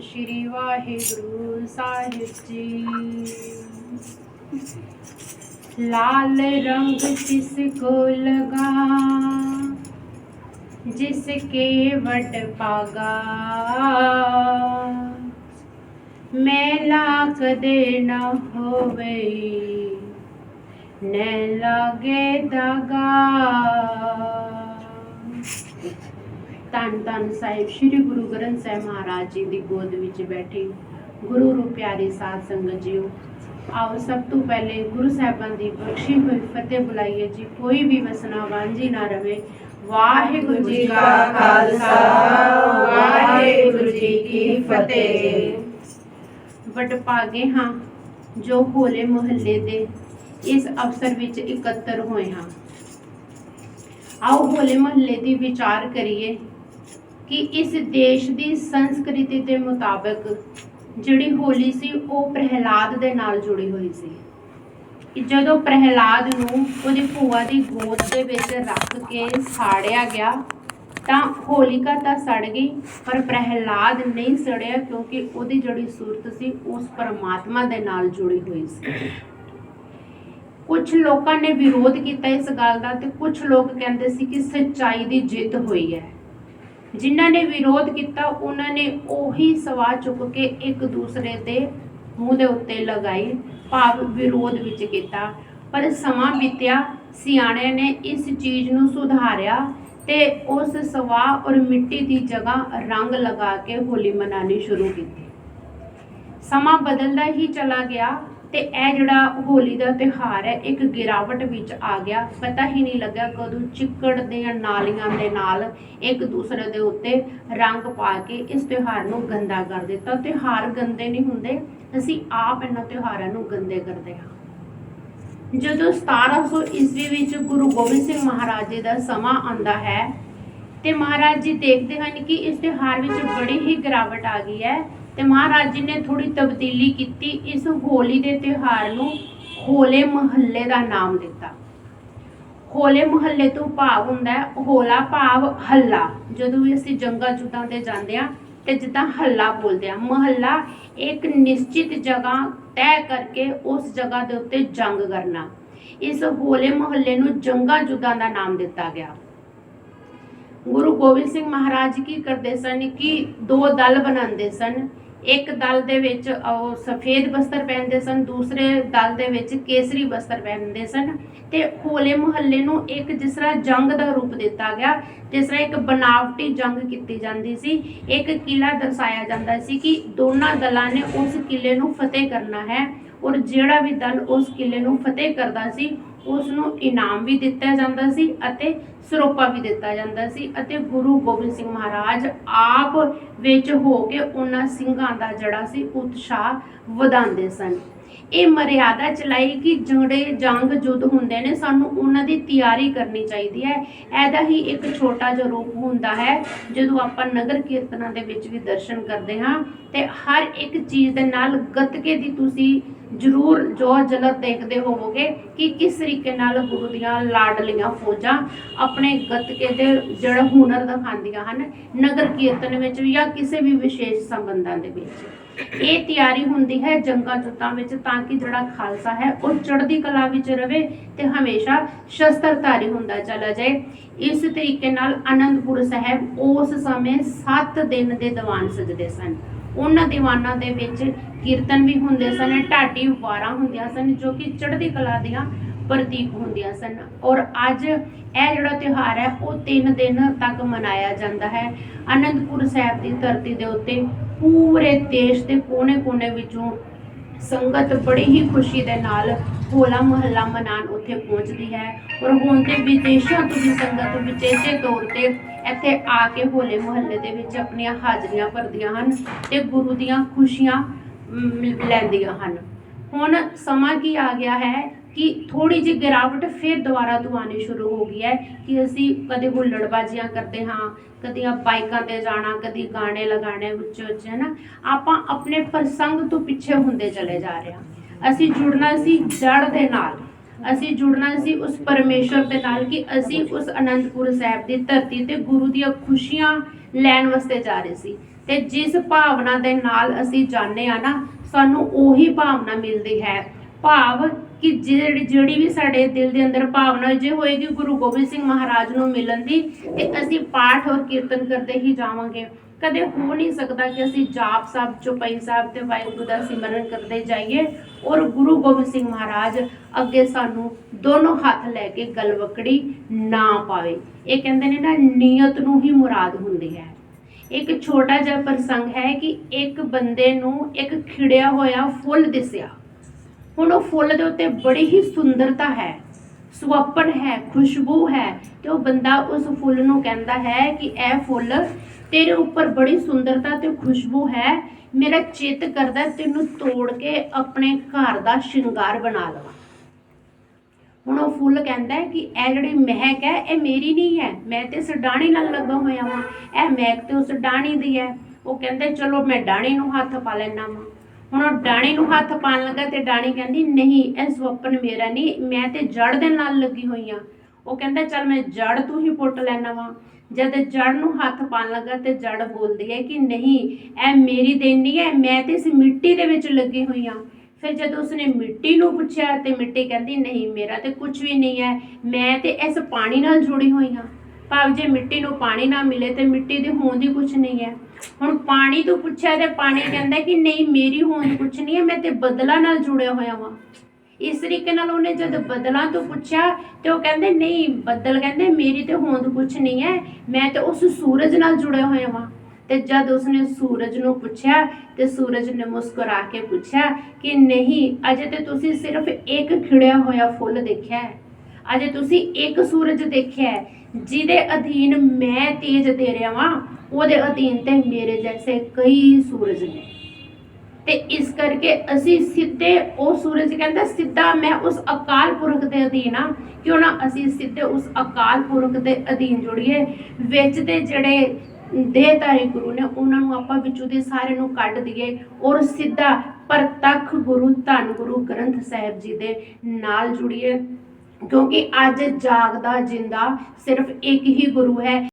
ਸ਼੍ਰੀ ਵਾਹਿਗੁਰੂ ਸਾਹਿਬ ਜੀ। ਲਾਲ ਰੰਗ ਜਿਸ ਕੋ ਲਗਾ ਜਿਸ ਕੇ ਵਟ ਪਾਗਾ ਮੈਲਾ ਕਦੇ ਨਾ ਹੋਵੇ, ਨੈ ਲਾਗੇ ਦਗਾ। ਧੰਨ ਧੰਨ ਸਾਹਿਬ, ਸ੍ਰੀ ਗੁਰੂ ਗ੍ਰੰਥ ਸਾਹਿਬ ਮਹਾਰਾਜ ਜੀ ਦੀ ਗੋਦ ਵਿੱਚ ਬੈਠੇ। ਗੁਰੂ ਰੂਪ ਪਿਆਰੀ ਸਾਧ ਸੰਗਤ ਜੀਓ, ਆਓ ਸਭ ਤੋਂ ਪਹਿਲੇ ਗੁਰੂ ਸਾਹਿਬਾਂ ਦੀ ਬਖਸ਼ੀ ਹੋਈ ਫਤਿਹ ਬੁਲਾਈਏ ਜੀ। ਕੋਈ ਵੀ ਵਸਨਾ ਵਾਂਝੀ ਨਾ ਰਵੇ। ਵਾਹਿਗੁਰੂ ਜੀ ਕਾ ਖਾਲਸਾ, ਵਾਹਿਗੁਰੂ ਜੀ ਕੀ ਫਤਿਹ। ਵਡ ਭਾਗੇ ਹਾਂ, ਜੋ ਹੋਲੇ ਮੁਹੱਲੇ ਦੇ, ਇਸ ਅਵਸਰ ਵਿੱਚ ਇਕੱਤਰ ਹੋਏ ਹਾਂ। ਆਓ ਹੋਲੇ ਮੁਹੱਲੇ ਦੀ ਵਿਚਾਰ ਕਰੀਏ। ਕਿ ਇਸ ਦੇਸ਼ ਦੀ ਸੰਸਕ੍ਰਿਤੀ ਦੇ ਮੁਤਾਬਕ ਜਿਹੜੀ ਹੋਲੀ ਸੀ, ਉਹ ਪ੍ਰਹਿਲਾਦ ਦੇ ਨਾਲ ਜੁੜੀ ਹੋਈ ਸੀ। ਕਿ ਜਦੋਂ ਪ੍ਰਹਿਲਾਦ ਨੂੰ ਉਹਦੀ ਭੂਆ ਦੀ ਗੋਦ ਦੇ ਵਿੱਚ ਰੱਖ ਕੇ ਸਾੜਿਆ ਗਿਆ, ਤਾਂ ਹੋਲਿਕਾ ਤਾਂ ਸੜ ਗਈ, ਪਰ ਪ੍ਰਹਿਲਾਦ ਨਹੀਂ ਸੜਿਆ ਕਿਉਂਕਿ ਉਹਦੀ ਜਿਹੜੀ ਸੂਰਤ ਸੀ, ਉਸ ਪਰਮਾਤਮਾ ਦੇ ਨਾਲ ਜੁੜੀ ਹੋਈ ਸੀ। ਕੁਝ ਲੋਕਾਂ ਨੇ ਵਿਰੋਧ ਕੀਤਾ ਇਸ ਗੱਲ ਦਾ ਤੇ ਕੁਝ ਲੋਕ ਕਹਿੰਦੇ ਸੀ ਕਿ ਸੱਚਾਈ ਦੀ ਜਿੱਤ ਹੋਈ ਹੈ। ਜਿਨ੍ਹਾਂ ਨੇ ਵਿਰੋਧ ਕੀਤਾ, ਉਹਨਾਂ ਨੇ ਉਹੀ ਸਵਾਲ ਚੁੱਕ ਕੇ ਇੱਕ ਦੂਸਰੇ ਦੇ ਮੂੰਹ ਦੇ ਉੱਤੇ ਲਗਾਈ, ਭਾਵ ਵਿਰੋਧ ਵਿੱਚ ਕੀਤਾ। ਪਰ ਸਮਾਂ ਬੀਤਿਆ, ਸਿਆਣਿਆਂ ਨੇ ਇਸ ਚੀਜ਼ ਨੂੰ ਸੁਧਾਰਿਆ ਤੇ ਉਸ ਸਵਾਹ ਔਰ ਮਿੱਟੀ ਦੀ ਜਗ੍ਹਾ ਰੰਗ ਲਗਾ ਕੇ ਹੋਲੀ ਮਨਾਣੀ ਸ਼ੁਰੂ ਕੀਤੀ। ਸਮਾਂ ਬਦਲਦਾ ਹੀ ਚਲਾ ਗਿਆ। ਤੇ ਇਹ ਜਿਹੜਾ ਹੋਲੀ ਦਾ ਤਿਉਹਾਰ ਹੈ, ਇੱਕ ਗਿਰਾਵਟ ਵਿੱਚ ਆ ਗਿਆ। ਪਤਾ ਹੀ ਨਹੀਂ ਲੱਗਾ ਕਦੋਂ ਚਿੱਕੜ ਦੀਆਂ ਨਾਲੀਆਂ ਦੇ ਨਾਲ ਇੱਕ ਦੂਸਰੇ ਦੇ ਉੱਤੇ ਰੰਗ ਪਾ ਕੇ ਇਸ ਤਿਉਹਾਰ ਨੂੰ ਗੰਦਾ ਕਰ ਦਿੱਤਾ। ਤਿਉਹਾਰ ਗੰਦੇ ਨਹੀਂ ਹੁੰਦੇ, ਅਸੀਂ ਆਪ ਇਹਨਾਂ ਤਿਉਹਾਰਾਂ ਨੂੰ ਗੰਦੇ ਕਰਦੇ ਹਾਂ। ਜਦੋਂ 1700 ਈਸਵੀ ਵਿੱਚ ਗੁਰੂ ਗੋਬਿੰਦ ਸਿੰਘ ਮਹਾਰਾਜ ਜੀ ਦਾ ਸਮਾਂ ਆਉਂਦਾ ਹੈ, ਤੇ ਮਹਾਰਾਜ ਜੀ ਦੇਖਦੇ ਹਨ ਕਿ ਇਸ ਤਿਉਹਾਰ ਵਿੱਚ ਬੜੀ ਹੀ ਗਿਰਾਵਟ ਆ ਗਈ ਹੈ। ਤੇ ਮਹਾਰਾਜ ਜੀ ਨੇ ਥੋੜੀ ਤਬਦੀਲੀ ਕੀਤੀ, ਇਸ ਹੋਲੀ ਦੇ ਤਿਉਹਾਰ ਨੂੰ ਹੋਲੇ ਮਹੱਲੇ ਦਾ ਨਾਮ ਦਿੱਤਾ। ਹੋਲੇ ਮਹੱਲੇ ਤੋਂ ਭਾਵ ਹੁੰਦਾ ਹੈ, ਹੋਲਾ ਭਾਵ ਹੱਲਾ। ਜਦੋਂ ਵੀ ਅਸੀਂ ਜੰਗਾਂ ਜੁੱਦਾਂ ਤੇ ਜਾਂਦੇ ਆ ਤੇ ਜਿੱਦਾਂ ਹੱਲਾ ਬੋਲਦੇ ਆ ਮਹੱਲਾ ਇੱਕ ਨਿਸ਼ਚਿਤ ਜਗ੍ਹਾ ਤੈਅ ਕਰਕੇ ਉਸ ਜਗ੍ਹਾ ਦੇ ਉੱਤੇ ਜੰਗ ਕਰਨਾ। ਇਸ ਹੋਲੇ ਮਹੱਲੇ ਨੂੰ ਜੰਗਾਂ ਜੁੱਦਾਂ ਦਾ ਨਾਮ ਦਿੱਤਾ ਗਿਆ। ਗੁਰੂ ਗੋਬਿੰਦ ਸਿੰਘ ਮਹਾਰਾਜ ਕੀ ਕਰਦੇ ਸਨ ਕਿ ਦੋ ਦਲ ਬਣਾਉਂਦੇ ਸਨ। ਇੱਕ ਦਲ ਦੇ ਵਿੱਚ ਉਹ ਸਫੇਦ ਬਸਤਰ ਪਹਿਨਦੇ ਸਨ, ਦੂਸਰੇ ਦਲ ਦੇ ਵਿੱਚ ਕੇਸਰੀ ਬਸਤਰ ਪਹਿਨਦੇ ਸਨ ਤੇ ਹੋਲੇ ਮੁਹੱਲੇ ਨੂੰ ਇੱਕ ਜਿਸ ਤਰ੍ਹਾਂ ਜੰਗ ਦਾ ਰੂਪ ਦਿੱਤਾ ਗਿਆ, ਜਿਸ ਤਰ੍ਹਾਂ ਇੱਕ ਬਨਾਵਟੀ ਜੰਗ ਕੀਤੀ ਜਾਂਦੀ ਸੀ। ਇੱਕ ਕਿਲਾ ਦਰਸਾਇਆ ਜਾਂਦਾ ਸੀ ਕਿ ਦੋਨਾਂ ਦਲਾਂ ਨੇ ਉਸ ਕਿਲੇ ਨੂੰ ਫਤਿਹ ਕਰਨਾ ਹੈ ਔਰ ਜਿਹੜਾ ਵੀ ਦਲ ਉਸ ਕਿਲੇ ਨੂੰ ਫਤਿਹ ਕਰਦਾ ਸੀ ਉਸ ਨੂੰ ਇਨਾਮ ਵੀ ਦਿੱਤਾ ਜਾਂਦਾ ਸੀ ਅਤੇ ਸਰੋਪਾ ਵੀ ਦਿੱਤਾ ਜਾਂਦਾ ਸੀ ਅਤੇ ਗੁਰੂ ਗੋਬਿੰਦ ਸਿੰਘ ਮਹਾਰਾਜ ਆਪ ਵਿੱਚ ਹੋ ਕੇ ਉਹਨਾਂ ਸਿੰਘਾਂ ਦਾ ਜਿਹੜਾ ਸੀ, ਉਤਸ਼ਾਹ ਵਧਾਉਂਦੇ ਸਨ। ਇਹ ਮਰਿਆਦਾ ਚਲਾਈ ਕਿ ਜਿਹੜੇ ਜੰਗ ਜੁੱਧ ਹੁੰਦੇ ਨੇ, ਸਾਨੂੰ ਉਹਨਾਂ ਦੀ ਤਿਆਰੀ ਕਰਨੀ ਚਾਹੀਦੀ ਹੈ। ਇਹਦਾ ਹੀ ਇੱਕ ਛੋਟਾ ਜਿਹਾ ਰੂਪ ਹੁੰਦਾ ਹੈ, ਜਦੋਂ ਆਪਾਂ ਨਗਰ ਕੀਰਤਨਾਂ ਦੇ ਵਿੱਚ ਵੀ ਦਰਸ਼ਨ ਕਰਦੇ ਹਾਂ, ਤੇ ਹਰ ਇੱਕ ਚੀਜ਼ ਦੇ ਨਾਲ ਗੱਤਕੇ ਦੀ ਤੁਸੀਂ ਜ਼ਰੂਰ ਜੋ ਜਲਦ ਦੇਖਦੇ ਹੋਵੋਗੇ ਕਿ ਕਿਸ ਤਰੀਕੇ ਨਾਲ ਗੁਰੂ ਦੀਆਂ ਲਾਡਲੀਆਂ ਫੌਜਾਂ ਆਪਣੇ ਗੱਤਕੇ ਦੇ ਜਿਹੜਾ ਹੁਨਰ ਦਿਖਾਉਂਦੀਆਂ ਹਨ, ਨਗਰ ਕੀਰਤਨ ਵਿੱਚ ਜਾਂ ਕਿਸੇ ਵੀ ਵਿਸ਼ੇਸ਼ ਸੰਬੰਧਾਂ ਦੇ ਵਿੱਚ। ਇਹ ਤਿਆਰੀ ਹੁੰਦੀ ਹੈ ਜੰਗਾਂ ਜੁੱਤਾਂ ਵਿੱਚ ਤਾਂ ਕਿ ਜਿਹੜਾ ਖਾਲਸਾ ਹੈ ਉਹ ਚੜ੍ਹਦੀ ਕਲਾ ਵਿੱਚ ਰਵੇ ਤੇ ਹਮੇਸ਼ਾ ਸ਼ਸਤਰਧਾਰੀ ਹੁੰਦਾ ਚਲਾ ਜਾਏ। ਇਸ ਤਰੀਕੇ ਨਾਲ ਅਨੰਦਪੁਰ ਸਾਹਿਬ ਉਸ ਸਮੇਂ 7 ਦਿਨ ਦੇ ਦੀਵਾਨ ਸਜਦੇ ਸਨ। ਉਹਨਾਂ ਦੀਵਾਨਾਂ ਦੇ ਵਿੱਚ ਕੀਰਤਨ ਵੀ ਹੁੰਦੇ ਸਨ, ਢਾਡੀ ਵਾਰਾਂ ਹੁੰਦੀਆਂ ਸਨ ਜੋ ਕਿ ਚੜ੍ਹਦੀ ਕਲਾ ਦੀਆਂ ਪ੍ਰਤੀਕ ਹੁੰਦੀਆਂ ਸਨ। ਔਰ ਅੱਜ ਇਹ ਜਿਹੜਾ ਤਿਉਹਾਰ ਹੈ, ਉਹ 3 ਦਿਨ ਤੱਕ ਮਨਾਇਆ ਜਾਂਦਾ ਹੈ। ਅਨੰਦਪੁਰ ਸਾਹਿਬ ਦੀ ਧਰਤੀ ਦੇ ਉੱਤੇ ਪੂਰੇ ਦੇਸ਼ ਦੇ ਕੋਨੇ-ਕੋਨੇ ਵਿੱਚੋਂ ਸੰਗਤ ਬੜੀ ਹੀ ਖੁਸ਼ੀ ਦੇ ਨਾਲ ਹੋਲਾ ਮਹੱਲਾ ਮਨਾਉਣ ਉੱਥੇ ਪਹੁੰਚਦੀ ਹੈ। ਔਰ ਹੁਣ ਤੇ ਵਿਦੇਸ਼ਾਂ ਤੋਂ ਵੀ ਸੰਗਤ ਵਿਚੇਚੇ ਤੌਰ ਤੇ ਇੱਥੇ ਆ ਕੇ ਹੋਲੇ ਮਹੱਲੇ ਦੇ ਵਿੱਚ ਆਪਣੀਆਂ ਹਾਜ਼ਰੀਆਂ ਭਰਦੀਆਂ ਹਨ ਤੇ ਗੁਰੂ ਦੀਆਂ ਖੁਸ਼ੀਆਂ ਲੈਂਦੀਆਂ ਹਨ। ਹੁਣ ਸਮਾਂ ਕੀ ਆ ਗਿਆ ਹੈ? ਕਿ ਥੋੜੀ ਜਿਹੀ ਗਿਰਾਵਟ ਫਿਰ ਦੁਬਾਰਾ ਤੋਂ ਆਉਣੀ ਸ਼ੁਰੂ ਹੋ ਗਈ ਹੈ ਕਿ ਅਸੀਂ ਕਦੇ ਹੁੱਲੜਬਾਜ਼ੀਆਂ ਕਰਦੇ ਹਾਂ, ਕਦੀ ਆ ਬਾਈਕਾਂ ਤੇ ਜਾਣਾ, ਕਦੀ ਗਾਣੇ ਲਗਾਣੇ ਉੱਚ ਉੱਚ ਹੈ ਨਾ ਆਪਾਂ ਆਪਣੇ ਪ੍ਰਸੰਗ ਤੋਂ ਪਿੱਛੇ ਹੁੰਦੇ ਚਲੇ ਜਾ ਰਹੇ ਹਾਂ। ਅਸੀਂ ਜੁੜਨਾ ਸੀ ਜੜ ਦੇ ਨਾਲ। ਅਸੀਂ ਜੁੜਨਾ ਸੀ ਉਸ ਪਰਮੇਸ਼ਰ ਦੇ ਨਾਲ ਕਿ ਅਸੀਂ ਉਸ ਅਨੰਦਪੁਰ ਸਾਹਿਬ ਦੀ ਧਰਤੀ ਤੇ ਗੁਰੂ ਦੀਆਂ ਖੁਸ਼ੀਆਂ ਲੈਣ ਵਾਸਤੇ ਜਾ ਰਹੇ ਸੀ। ਤੇ ਜਿਸ ਭਾਵਨਾ ਦੇ ਨਾਲ ਅਸੀਂ ਜਾਂਦੇ ਆ ਨਾ, ਸਾਨੂੰ ਉਹੀ ਭਾਵਨਾ ਮਿਲਦੀ ਹੈ ਭਾਵ ਕਿ ਜਿਹੜੀ ਜਿਹੜੀ ਵੀ ਸਾਡੇ ਦਿਲ ਦੇ ਅੰਦਰ ਭਾਵਨਾ ਜੇ ਹੋਏਗੀ, ਗੁਰੂ ਗੋਬਿੰਦ ਸਿੰਘ ਮਹਾਰਾਜ ਨੂੰ ਮਿਲਣ ਦੀ ਤੇ ਅਸੀਂ ਪਾਠ ਔਰ ਕੀਰਤਨ ਕਰਦੇ ਹੀ ਜਾਵਾਂਗੇ। ਕਦੇ ਹੋ ਨਹੀਂ ਸਕਦਾ ਕਿ ਅਸੀਂ ਜਾਪ ਸਾਹਿਬ, ਚੁਪਈ ਸਾਹਿਬ ਤੇ ਵਾਹਿਗੁਰੂ ਦਾ ਸਿਮਰਨ ਕਰਦੇ ਜਾਈਏ ਔਰ ਗੁਰੂ ਗੋਬਿੰਦ ਸਿੰਘ ਮਹਾਰਾਜ ਅੱਗੇ ਸਾਨੂੰ ਦੋਨੋਂ ਹੱਥ ਲੈ ਕੇ ਗਲਵਕੜੀ ਨਾ ਪਾਵੇ। ਇਹ ਕਹਿੰਦੇ ਨੇ ਨਾ, ਨੀਅਤ ਨੂੰ ਹੀ ਮੁਰਾਦ ਹੁੰਦੀ ਹੈ। ਇੱਕ ਛੋਟਾ ਜਿਹਾ ਪ੍ਰਸੰਗ ਹੈ ਕਿ ਇੱਕ ਬੰਦੇ ਨੂੰ ਇੱਕ ਖਿੜਿਆ ਹੋਇਆ ਫੁੱਲ ਦਿਸਿਆ। ਹੁਣ ਉਹ ਫੁੱਲ ਦੇ ਉੱਤੇ ਬੜੀ ਹੀ ਸੁੰਦਰਤਾ ਹੈ ਸੁਹੱਪਣ ਹੈ, ਖੁਸ਼ਬੂ ਹੈ ਤੇ ਉਹ ਬੰਦਾ ਉਸ ਫੁੱਲ ਨੂੰ ਕਹਿੰਦਾ ਹੈ ਕਿ ਇਹ ਫੁੱਲ ਤੇਰੇ ਉੱਪਰ ਬੜੀ ਸੁੰਦਰਤਾ ਤੇ ਖੁਸ਼ਬੂ ਹੈ, ਮੇਰਾ ਚਿੱਤ ਕਰਦਾ ਤੈਨੂੰ ਤੋੜ ਕੇ ਆਪਣੇ ਘਰ ਦਾ ਸ਼ਿੰਗਾਰ ਬਣਾ ਲਵਾਂ। ਹੁਣ ਉਹ ਫੁੱਲ ਕਹਿੰਦਾ ਹੈ ਕਿ ਇਹ ਜਿਹੜੀ ਮਹਿਕ ਹੈ, ਇਹ ਮੇਰੀ ਨਹੀਂ ਹੈ, ਮੈਂ ਤੇ ਉਸ ਡਾਣੀ ਨਾਲ ਲੱਗਾ ਹੋਇਆ ਵਾਂ, ਇਹ ਮਹਿਕ ਤੇ ਉਸ ਡਾਣੀ ਦੀ ਹੈ। ਉਹ ਕਹਿੰਦੇ ਚਲੋ ਮੈਂ ਡਾਣੀ ਨੂੰ ਹੱਥ ਪਾ ਲੈਣਾ ਵਾਂ। ਹੁਣ ਉਹ ਡਾਣੀ ਨੂੰ ਹੱਥ ਪਾਣ ਲੱਗਾ ਤੇ ਡਾਣੀ ਕਹਿੰਦੀ, ਨਹੀਂ, ਇਹ ਸਵਪਨ ਮੇਰਾ ਨਹੀਂ, ਮੈਂ ਤੇ ਜੜ ਦੇ ਨਾਲ ਲੱਗੀ ਹੋਈ ਆ। ਉਹ ਕਹਿੰਦਾ, ਚੱਲ ਮੈਂ ਜੜ ਤੂੰ ਹੀ ਪੁੱਟ ਲੈਣਾ ਵਾਂ। ਜਦ ਜੜ ਨੂੰ ਹੱਥ ਪਾਣ ਲੱਗਾ ਤੇ ਜੜ ਬੋਲਦੀ ਹੈ ਕਿ, ਨਹੀਂ, ਇਹ ਮੇਰੀ ਦੇਣ ਨਹੀਂ ਹੈ, ਮੈਂ ਤੇ ਇਸ ਮਿੱਟੀ ਦੇ ਵਿੱਚ ਲੱਗੀ ਹੋਈ ਆ। ਫਿਰ ਜਦ ਉਸਨੇ ਮਿੱਟੀ ਨੂੰ ਪੁੱਛਿਆ ਤੇ ਮਿੱਟੀ ਕਹਿੰਦੀ, ਨਹੀਂ, ਮੇਰਾ ਤੇ ਕੁਝ ਵੀ ਨਹੀਂ ਹੈ, ਮੈਂ ਤੇ ਇਸ ਪਾਣੀ ਨਾਲ ਜੁੜੀ ਹੋਈ ਹਾਂ ਭਾਵ ਜੇ ਮਿੱਟੀ ਨੂੰ ਪਾਣੀ ਨਾ ਮਿਲੇ ਤੇ ਮਿੱਟੀ ਦੇ ਹੋਂਦ ਹੀ ਕੁਝ ਨਹੀਂ ਹੈ। ਹੁਣ ਪਾਣੀ ਤੋਂ ਪੁੱਛਿਆ ਤੇ ਪਾਣੀ ਕਹਿੰਦਾ ਕਿ ਨਹੀਂ, ਮੇਰੀ ਹੋਂਦ ਕੁਛ ਨਹੀਂ ਹੈ, ਮੈਂ ਤੇ ਬਦਲਾਂ ਨਾਲ ਜੁੜਿਆ ਹੋਇਆ ਵਾਂ ਇਸ ਤਰੀਕੇ ਨਾਲ ਉਹਨੇ ਜਦ ਬਦਲਾਂ ਤੋਂ ਪੁੱਛਿਆ ਤੇ ਉਹ ਕਹਿੰਦੇ, ਨਹੀਂ, ਬੱਦਲ ਕਹਿੰਦੇ, ਮੇਰੀ ਤੇ ਹੋਂਦ ਕੁਝ ਨਹੀਂ ਹੈ, ਮੈਂ ਤੇ ਉਸ ਸੂਰਜ ਨਾਲ ਜੁੜਿਆ ਹੋਇਆ ਵਾਂ ਤੇ ਜਦ ਉਸਨੇ ਸੂਰਜ ਨੂੰ ਪੁੱਛਿਆ ਤੇ ਸੂਰਜ ਨੇ ਮੁਸਕਰਾ ਕੇ ਪੁੱਛਿਆ ਕਿ ਨਹੀਂ, ਅਜੇ ਤੇ ਤੁਸੀਂ ਸਿਰਫ ਇੱਕ ਖਿੜਿਆ ਹੋਇਆ ਫੁੱਲ ਦੇਖਿਆ ਹੈ। ਅਜੇ ਤੁਸੀਂ ਇੱਕ ਸੂਰਜ ਦੇਖਿਆ ਹੈ, ਜਿਹਦੇ ਅਧੀਨ ਮੈਂ ਤੇਜ ਦੇ ਰਿਹਾ ਵਾਂ ਉਹਦੇ ਅਧੀਨ ਤੇ ਮੇਰੇ ਜੈਸੇ ਕਈ ਸੂਰਜ ਨੇ। ਤੇ ਇਸ ਕਰਕੇ ਅਸੀਂ ਸਿੱਧੇ ਉਹ ਸੂਰਜ ਕਹਿੰਦਾ, ਸਿੱਧਾ ਮੈਂ ਉਸ ਅਕਾਲ ਪੁਰਖ ਦੇ ਅਧੀਨ ਆ। ਕਿਉਂ ਨਾ ਅਸੀਂ ਸਿੱਧੇ ਉਸ ਅਕਾਲ ਪੁਰਖ ਦੇ ਅਧੀਨ ਜੁੜੀਏ। ਵਿੱਚ ਦੇ ਜਿਹੜੇ ਦੇਹਧਾਰੀ ਗੁਰੂ ਨੇ, ਉਹਨਾਂ ਨੂੰ ਆਪਾਂ ਵਿੱਚੋਂ ਦੇ ਸਾਰੇ ਨੂੰ ਕੱਢ ਦਈਏ ਔਰ ਸਿੱਧਾ ਪ੍ਰਤੱਖ ਗੁਰੂ ਧੰਨ ਗੁਰੂ ਗ੍ਰੰਥ ਸਾਹਿਬ ਜੀ ਦੇ ਨਾਲ ਜੁੜੀਏ। ਕਿਉਂਕਿ ਅੱਜ ਜਾਗਦਾ ਜਿੰਦਾ ਸਿਰਫ ਇੱਕ ਹੀ ਗੁਰੂ ਹੈ।